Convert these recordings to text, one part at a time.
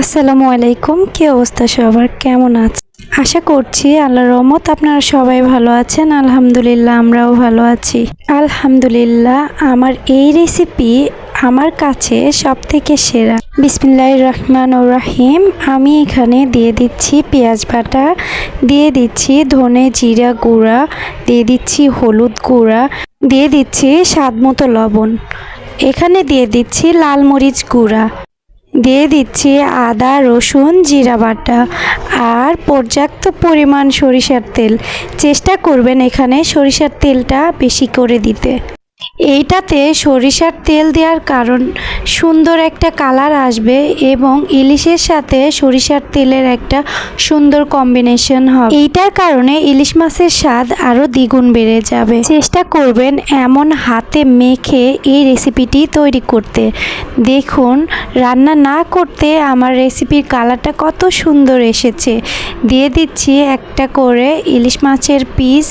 আসসালামু আলাইকুম। কি অবস্থা সবার? কেমন আছে? আশা করছি আল্লাহর রহমত আপনারা সবাই ভালো আছেন। আলহামদুলিল্লাহ, আমরাও ভালো আছি। আলহামদুলিল্লাহ, আমার এই রেসিপি আমার কাছে সব থেকে সেরা। বিসমিল্লাহ রহমান ও রাহিম। আমি এখানে দিয়ে দিচ্ছি পেঁয়াজ বাটা, দিয়ে দিচ্ছি ধনে জিরা গুঁড়া, দিয়ে দিচ্ছি হলুদ গুঁড়া, দিয়ে দিচ্ছি স্বাদ মতো লবণ। এখানে দিয়ে দিচ্ছি লাল মরিচ গুঁড়া। দিয়ে দিচ্ছি আদা, রসুন, জিরা বাটা আর পর্যাপ্ত পরিমাণ সরিষার তেল। চেষ্টা করবেন এখানে সরিষার তেলটা বেশি করে দিতে। এইটাতে সরিষার তেল দেওয়ার কারণ, সুন্দর একটা কালার আসবে এবং ইলিশের সাথে সরিষার তেলের একটা সুন্দর কম্বিনেশন হবে। এইটার কারণে ইলিশ মাছের স্বাদ আরও দ্বিগুণ বেড়ে যাবে। চেষ্টা করবেন এমন হাতে মেখে এই রেসিপিটি তৈরি করতে। দেখুন, রান্না না করতে আমার রেসিপির কালারটা কত সুন্দর এসেছে। দিয়ে দিচ্ছি একটা করে ইলিশ মাছের পিস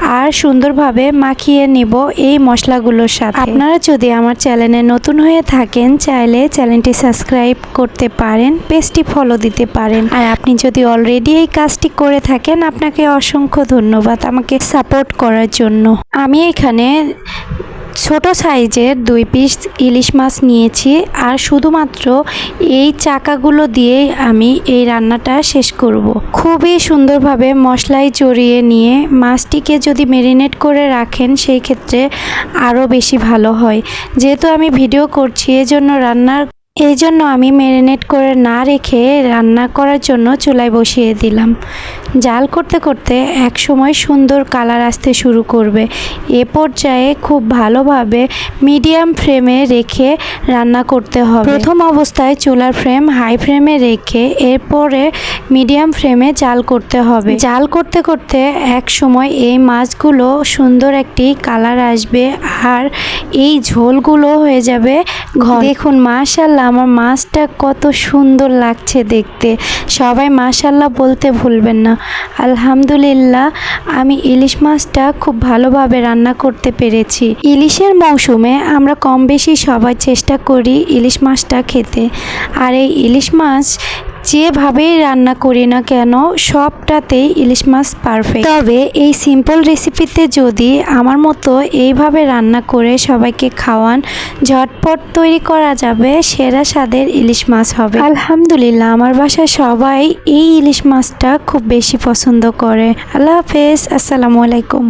আর সুন্দরভাবে মাখিয়ে নিব এই মশলাগুলোর সাথে। আপনারা যদি আমার চ্যানেলে নতুন হয়ে থাকেন, চাইলে চ্যানেলটি সাবস্ক্রাইব করতে পারেন, পেজটি ফলো দিতে পারেন। আর আপনি যদি অলরেডি এই কাজটি করে থাকেন, আপনাকে অসংখ্য ধন্যবাদ আমাকে সাপোর্ট করার জন্য। আমি এখানে ছোট সাইজের দুই পিস ইলিশ মাছ নিয়েছি আর শুধুমাত্র এই চাকাগুলো দিয়েই আমি এই রান্নাটা শেষ করব। খুবই সুন্দরভাবে মশলায় চড়িয়ে নিয়ে মাছটিকে যদি মেরিনেট করে রাখেন সেই ক্ষেত্রে আরও বেশি ভালো হয় যেহেতু আমি ভিডিও করছি, এজন্য রান্নার এই জন্য আমি ম্যারিনেট করে না রেখে রান্না করার জন্য চুলায় বসিয়ে দিলাম জাল করতে করতে এক সময় সুন্দর কালার আসতে শুরু করবে। এ পর্যায়ে খুব ভালোভাবে মিডিয়াম ফ্লেমে রেখে রান্না করতে হবে। প্রথম অবস্থায় চুলার ফ্লেম হাই ফ্লেমে রেখে এরপরে মিডিয়াম ফ্লেমে জাল করতে হবে। জাল করতে করতে এক সময় এই মাছগুলো সুন্দর একটি কালার আসবে আর এই ঝোলগুলো হয়ে যাবে ঘন। দেখুন মাশাল্লাহ আমার মাছটা কত সুন্দর লাগছে দেখতে। সবাই মাশাল্লাহ বলতে ভুলবেন না। আলহামদুলিল্লাহ, আমি ইলিশ মাছটা খুব ভালোভাবে রান্না করতে পেরেছি। ইলিশের মৌসুমে আমরা কম বেশি সবাই চেষ্টা করি ইলিশ মাছটা খেতে। আর এই ইলিশ মাছ যেভাবেই রান্না করি না কেন, সবটাতেই ইলিশ মাছ পারফেক্ট তবে এই সিম্পল রেসিপিতে যদি আমার মতো এইভাবে রান্না করে সবাইকে খাওয়ান, ঝটপট তৈরি করা যাবে, সেরা স্বাদের ইলিশ মাছ হবে। আলহামদুলিল্লাহ, আমার বাসায় সবাই এই ইলিশ মাছটা খুব বেশি পছন্দ করে। আল্লাহ হাফেজ, আসসালামু আলাইকুম।